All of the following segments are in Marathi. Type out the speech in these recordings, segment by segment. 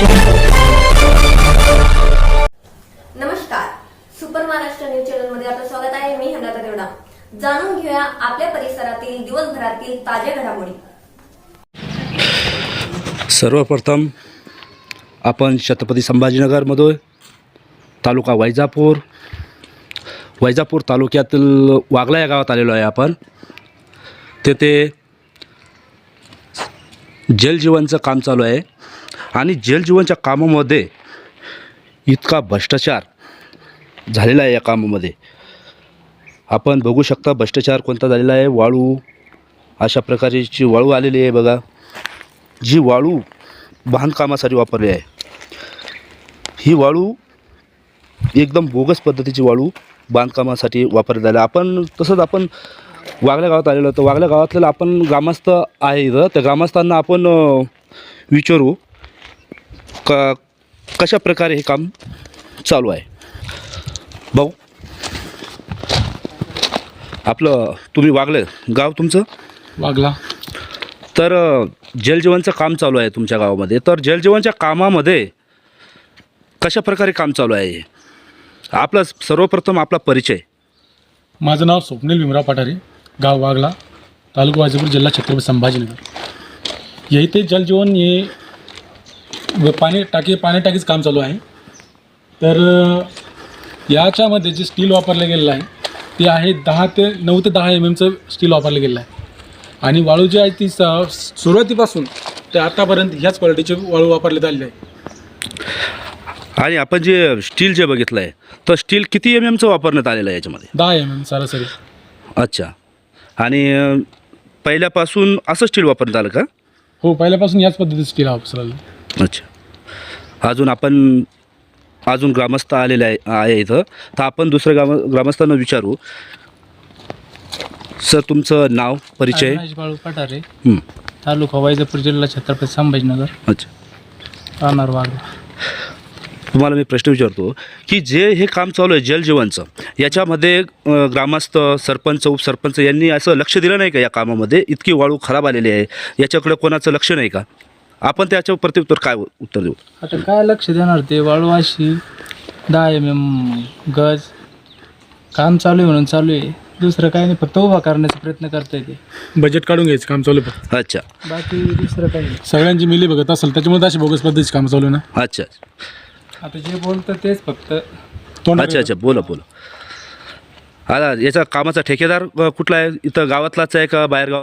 नमस्कार. सुपर महाराष्ट्र न्यूज चॅनलमध्ये आपलं स्वागत आहे. मी हेमलता देवडा. जाणून घेऊया आपल्या परिसरातील दिवसभरातील ताज्या घडामोडी. सर्वप्रथम आपण छत्रपती संभाजीनगरमध्ये तालुका वैजापूर वैजापूर तालुक्यातील वागला या गावात आलेलो आहे आपण. तेथे जलजीवनचं काम चालू आहे. आणि जलजीवनच्या कामामध्ये इतका भ्रष्टाचार झालेला आहे या कामामध्ये. आपण बघू शकता भ्रष्टाचार कोणता झालेला आहे? वाळू. अशा प्रकारची वाळू आलेली आहे बघा. जी वाळू बांधकामासाठी वापरली आहे. ही वाळू एकदम बोगस पद्धतीची वाळू बांधकामासाठी वापरली जायला. आपण तसंच आपण वागल्या गावात आलेलो तर वागल्या गावातलेला आपण ग्रामस्थ आहे इथं. त्या ग्रामस्थांना आपण विचारू. का कशा प्रकारे हे काम चालू आहे? भाऊ? आपलं तुम्ही वागले गाव तुमचं? वागला. तर जलजीवनचं काम चालू आहे तुमच्या गावामध्ये. तर जलजीवनच्या कामामध्ये कशा प्रकारे काम चालू आहे? हे? आपला सर्वप्रथम आपला परिचय. माझं नाव स्वप्नील भीमराव पठारे गाव वागला तालुका वाजपूर जिल्हा छत्रपती संभाजीनगर. या इथे जलजीवन हे पाणी टाकी पाणी टाकीचं काम चालू आहे. तर याच्यामध्ये जे स्टील वापरलं गेलेलं आहे ते आहे दहा ते नऊ ते दहा एम एमचं स्टील वापरलं गेलं आहे. आणि वाळू जी आहे ती स सुरुवातीपासून ते आतापर्यंत ह्याच क्वालिटीचे वाळू वापरण्यात आलेली आहे आणि आपण जे स्टील जे बघितलं आहे तर स्टील किती एम एमचं वापरण्यात आलेलं आहे याच्यामध्ये? दहा एम एम सरासरी. अच्छा. आणि अ, पहिल्यापासून असं स्टील वापरण्यात आलं का? हो पहिल्यापासून याच पद्धतीचं स्टील वापरलं अच्छा. अजून आपण अजून ग्रामस्थ आलेले आहे आहे इथं. तर आपण दुसऱ्या ग्राम ग्रामस्थांना विचारू. सर तुमचं नाव परिचय? अविनाश बाळू पठारे. हं, तालुका वैजापूर जिल्हा छत्रपती संभाजीनगर. अच्छा. राहणार वाघ. तुम्हाला मी प्रश्न विचारतो की जे हे काम चालू आहे जलजीवनचं याच्यामध्ये अ, ग्रामस्थ सरपंच उपसरपंच यांनी असं लक्ष दिलं नाही का या कामामध्ये? इतकी वाळू खराब आलेली आहे. याच्याकडे कोणाचं लक्ष नाही का? आपण त्याच्यावर प्रत्युत्तर काय उत्तर देऊ? आता काय लक्ष देणार ते? वाळू अशी दहा एम एम गज काम चालू आहे म्हणून चालू आहे. दुसरं काय नाही फक्त उभा करण्याचा प्रयत्न करता येते बजेट काढून घ्यायचं काम चालू आहे फक्त. अच्छा. बाकी दुसरं काही नाही. सगळ्यांची मिली बघत असेल त्याच्यामुळे अशी बोगस पद्धतीची काम चालू आहे ना? अच्छा. आता जे बोलतं तेच फक्त. अच्छा अच्छा. बोला बोला. आता याचा कामाचा ठेकेदार अ, कुठला आहे? इथं गावातलाच आहे का बाहेर गाव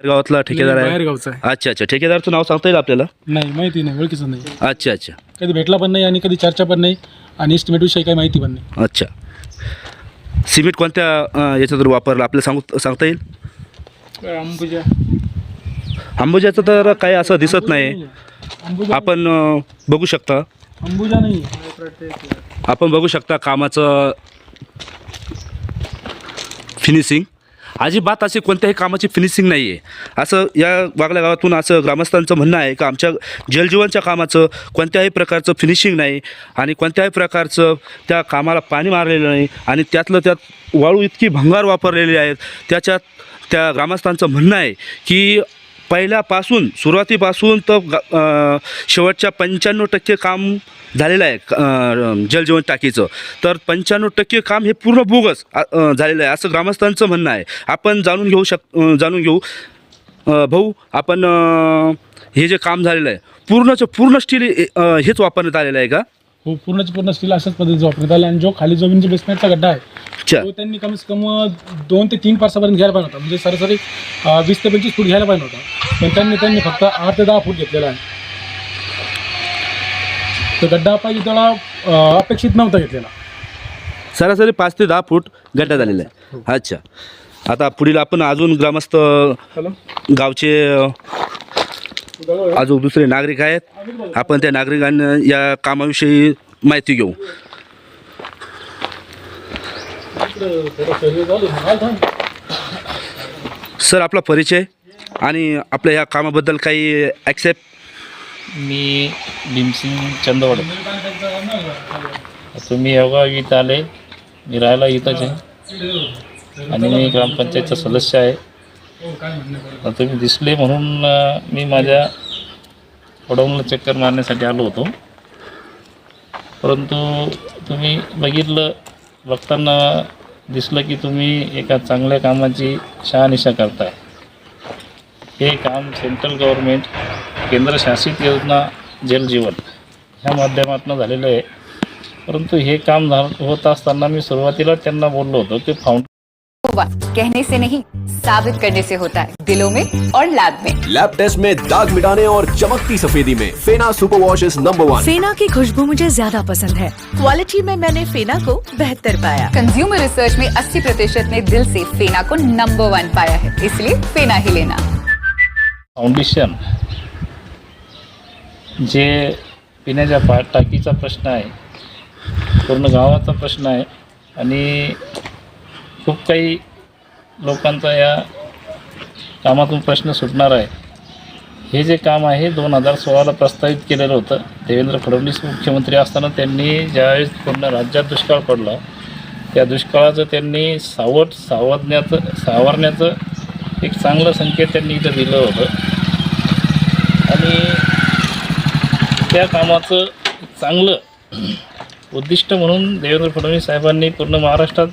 गावातला ठेकेदार आहे? गावचा आहे. अच्छा अच्छा. ठेकेदारचं नाव सांगता येईल आपल्याला? नाही माहिती नाही ओळखीचं नाही. अच्छा अच्छा. कधी भेटला पण नाही आणि कधी चर्चा पण नाही आणि estimate विषयी काही माहिती पण नाही. अच्छा. सिमेंट कोणत्या अ, याच्यात वापरलं? आपल्याला सांगू सांगता येईल? अंबुजा. अंबुजाचं तर काही असं दिसत नाही. अंबुजा आपण अ, बघू शकता. अंबुजा नाही आपण बघू शकता कामाचं फिनिशिंग अजिबात अशी कोणत्याही कामाची फिनिशिंग नाही आहे असं या वागल्या गावातून असं ग्रामस्थांचं म्हणणं आहे का आमच्या जलजीवनच्या कामाचं कोणत्याही प्रकारचं फिनिशिंग नाही आणि कोणत्याही प्रकारचं त्या कामाला पाणी मारलेलं नाही आणि त्यातलं त्यात वाळू इतकी भंगार वापरलेली आहेत. त्याच्यात त्या ग्रामस्थांचं म्हणणं आहे की पहिल्यापासून सुरुवातीपासून तर ग- शेवटच्या पंच्याण्णव टक्के काम झालेलं आहे जलजीवन टाकीचं. तर पंच्याण्णव टक्के काम हे पूर्ण बोगस झालेलं आहे असं ग्रामस्थांचं म्हणणं आहे. आपण जाणून घेऊ शक जाणून घेऊ. भाऊ आपण हे जे काम झालेलं आहे पूर्णचं पूर्ण स्टील हेच वापरण्यात आलेलं आहे का? हो पूर्णच पूर्ण स्टील अशाच पद्धतीचं वापरण्यात आलं आणि जो खाली जमिनीच्या बेसमेंटचा गड्डा आहे तो त्यांनी कमीत कम दोन ते तीन पासापर्यंत घ्यायला पाहिजे होता. म्हणजे सरासरी वीस ते पंचवीस फूट घ्यायला पाहिजे होता. पण त्यांनी त्यांनी फक्त आठ ते दहा फूट घेतलेला आहे. तो गड्डा पाहिजे त्याला अपेक्षित नव्हता घेतलेला. सरासरी पाच ते दहा फूट गड्डा झालेला आहे. अच्छा. आता पुढील आपण अजून ग्रामस्थ गावचे अजून दुसरे नागरिक आहेत. आपण त्या नागरिकांना या कामाविषयी माहिती घेऊ. सर आपला परिचय आणि आपल्या ह्या कामाबद्दल काही ॲक्सेप्ट मी भीमसिंग चंदवड. तुम्ही एवढा इथं आले. मी राहायला इथंच आहे. आणि मी ग्रामपंचायतचा सदस्य आहे. तुम्ही दिसले म्हणून मी माझ्या वडवूनला चक्कर मारण्यासाठी आलो होतो. परंतु तुम्ही बघितलं बघताना दिसलं की तुम्ही एका चांगल्या कामाची शहानिशा करताय. हे काम सेंट्रल गव्हर्मेंट केंद्रशासित योजना जल जीवन ह्या माध्यमातून झालेलं आहे. परंतु हे काम झा होत असताना मी सुरुवातीला त्यांना बोललो होतो की फाउंड हुआ। कहने से नहीं साबित करने से होता है। दिलों में और लैब में। लैब टेस्ट में दाग मिटाने और चमकती सफेदी में। Fena super wash is number one Fena की खुशबू मुझे ज़्यादा पसंद है। क्वालिटी में मैंने फेना को बेहतर पाया। कंज्यूमर रिसर्च में 80 प्रतिशत ने दिल से फेना को नंबर वन पाया है। इसलिए फेना ही लेना। फाउंडेशन जे पिण्याच्या पा टाकीचा प्रश्न आहे पूर्ण गावाचा प्रश्न आहे आणि खूप काही लोकांचा या कामातून प्रश्न सुटणार आहे. हे जे काम आहे दोन हजार सोळाला प्रस्तावित केलेलं होतं. देवेंद्र फडणवीस मुख्यमंत्री असताना त्यांनी ज्यावेळेस पूर्ण राज्यात दुष्काळ पडला त्या दुष्काळाचं त्यांनी सावट सावरण्याचं सावरण्याचं एक चांगलं संकेत त्यांनी इथं दिलं होतं. आणि त्या कामाचं चांगलं उद्दिष्ट म्हणून देवेंद्र फडणवीस साहेबांनी पूर्ण महाराष्ट्रात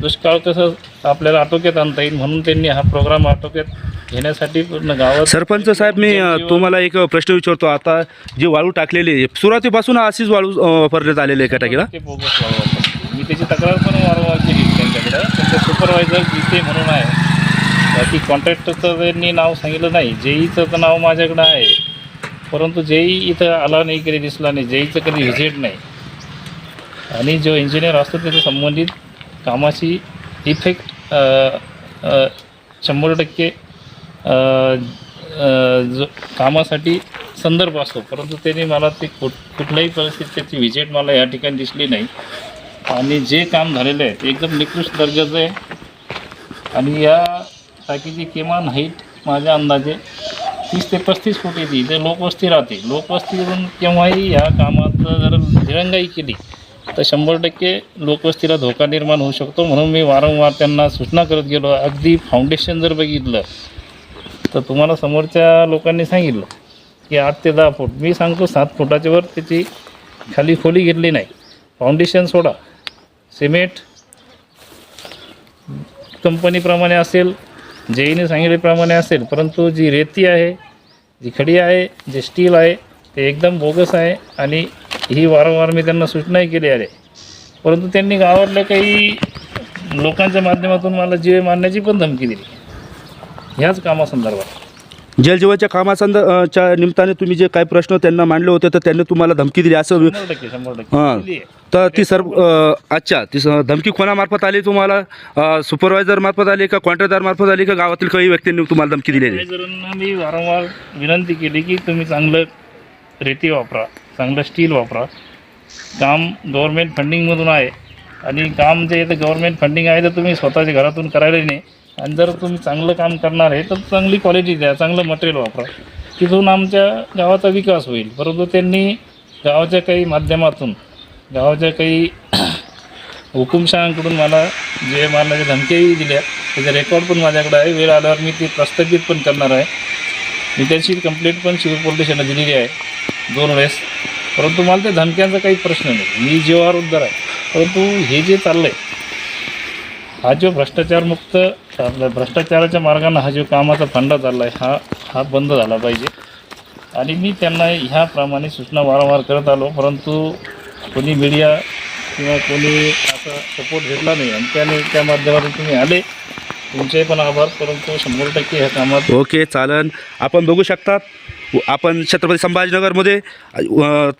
दुष्काळ कसं आपल्याला आटोक्यात आणता येईल म्हणून त्यांनी हा प्रोग्राम आटोक्यात घेण्यासाठी पूर्ण गावात सरपंच साहेब मी तुम्हाला एक प्रश्न विचारतो. आता जी वाळू टाकलेली आहे सुरुवातीपासून अशीच वाळू वापरण्यात आलेली आहे का टाकीला? ते बोगस वाळू वापरतात. मी त्याची तक्रार पण वारंवार केली त्यांच्याकडे. त्यांचा सुपरवायझर जिथे म्हणून आहे. बाकी कॉन्ट्रॅक्टरचं त्यांनी नाव सांगितलं नाही. जेईचं तर नाव माझ्याकडं आहे. परंतु जेई इथं आला नाही कधी दिसला नाही. जेईचं कधी व्हिजिट नाही. आणि जो इंजिनियर असतो त्याच्या संबंधित कामाची इफेक्ट शंभर टक्के जो कामासाठी संदर्भ असतो. परंतु त्याने मला ते कुठ कुठल्याही परिस्थितीत त्याची विजेट मला या ठिकाणी दिसली नाही. आणि जे काम झालेलं आहे ते एकदम निकृष्ट दर्जाचं आहे. आणि या टाकीची किमान हाईट माझ्या अंदाजे तीस ते पस्तीस फूट येते इथे लोकवस्ती राहते. लोकवस्तीवरून केव्हाही या कामात जर दिरंगाई केली तर शंभर टक्के लोकवस्तीला धोका निर्माण होऊ शकतो म्हणून मी वारंवार त्यांना सूचना करत गेलो. अगदी फाउंडेशन जर बघितलं तर तुम्हाला समोरच्या लोकांनी सांगितलं की आठ ते दहा फूट. मी सांगतो सात फुटाच्या वर त्याची खाली खोली घेतली नाही. फाउंडेशन सोडा. सिमेंट कंपनीप्रमाणे असेल जेईने सांगितल्याप्रमाणे असेल परंतु जी रेती आहे जी खडी आहे जे स्टील आहे ते एकदम बोगस आहे आणि ही वारंवार मी त्यांना सूचनाही केली आहे परंतु त्यांनी गावातल्या काही लोकांच्या माध्यमातून मला जीवे मारण्याची पण धमकी दिली. ह्याच कामासंदर्भात. जलजीवनच्या कामासंद अ, च्या निमित्ताने तुम्ही जे काही प्रश्न त्यांना मांडले होते तर त्यांनी तुम्हाला धमकी दिली असं शंभर टक्के शंभर टक्के. हां. दिली आहे. तर ती सर अ, अच्छा ती स- धमकी कोणामार्फत आली तुम्हाला? सुपरवायझर मार्फत आली का कॉन्ट्रॅक्टर मार्फत आली का गावातील काही व्यक्तींनी तुम्हाला धमकी दिलेली आहे? मी वारंवार विनंती केली की तुम्ही चांगलं रेती वापरा. चांगलं स्टील वापरा. काम गव्हर्मेंट फंडिंगमधून आहे. आणि काम जे आहे ते गव्हर्मेंट फंडिंग आहे तर तुम्ही स्वतःच्या घरातून करायला नाही. आणि जर तुम्ही चांगलं काम करणार आहे तर चांगली क्वालिटी द्या चांगलं मटेरियल वापरा. तिथून आमच्या गावाचा विकास होईल. परंतु त्यांनी गावाच्या काही माध्यमातून गावाच्या काही हुकुमशहांकडून मला जे मारण्याच्या धमक्याही दिल्या. त्याचे रेकॉर्ड पण माझ्याकडे आहे. वेळ आल्यावर मी ते प्रस्थापित पण करणार आहे. मी त्याची कंप्लेंट पण शिव पोलीस स्टेशनला दिलेली आहे. दोन वेळेस. परंतु मला त्या धमक्यांचा काही प्रश्न नाही. मी जेव्हा उद्धार आहे. परंतु हे जे चाललं आहे हा जो भ्रष्टाचारमुक्त आपल्या भ्रष्टाचाराच्या मार्गाने हा जो कामाचा फंडा चालला आहे हा हा बंद झाला पाहिजे. आणि मी त्यांना ह्याप्रमाणे सूचना वारंवार करत आलो. परंतु कोणी मीडिया किंवा कोणी असा सपोर्ट घेतला नाही. आणि त्याने त्या माध्यमातून तुम्ही आले. तुमचे पण आभार. परंतु शंभर टक्के ह्या कामात ओके चालन. आपण बघू शकतात. आपण छत्रपती संभाजीनगरमध्ये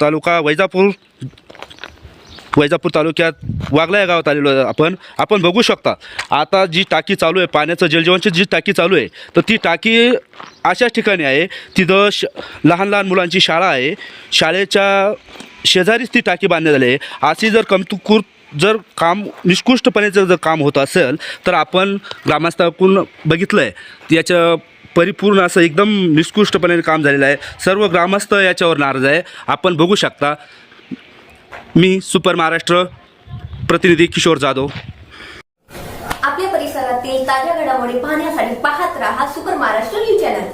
तालुका वैजापूर वैजापूर तालुक्यात वागला या गावात आलेलो आहे आपण. आपण बघू शकता. आता जी टाकी चालू आहे पाण्याचं जलजीवनची जी टाकी चालू आहे तर ती टाकी अशाच ठिकाणी आहे. तिथं श लहान लहान मुलांची शाळा आहे. शाळेच्या शेजारीच ती टाकी बांधण्यात आली आहे. अशी जर कमतुकूर जर काम निष्कृष्टपणे जर काम होत असेल तर आपण ग्रामस्थाकडून बघितलं आहे याच्या परिपूर्ण असं एकदम निष्कृष्टपणे काम झालेलं आहे. सर्व ग्रामस्थ याच्यावर नाराज आहे. आपण बघू शकता मी सुपर महाराष्ट्र प्रतिनिधी किशोर जाधव. आपल्या परिसरातील ताज्या घडामोडी पाहण्यासाठी पाहत राहा सुपर महाराष्ट्र न्यूज चॅनल.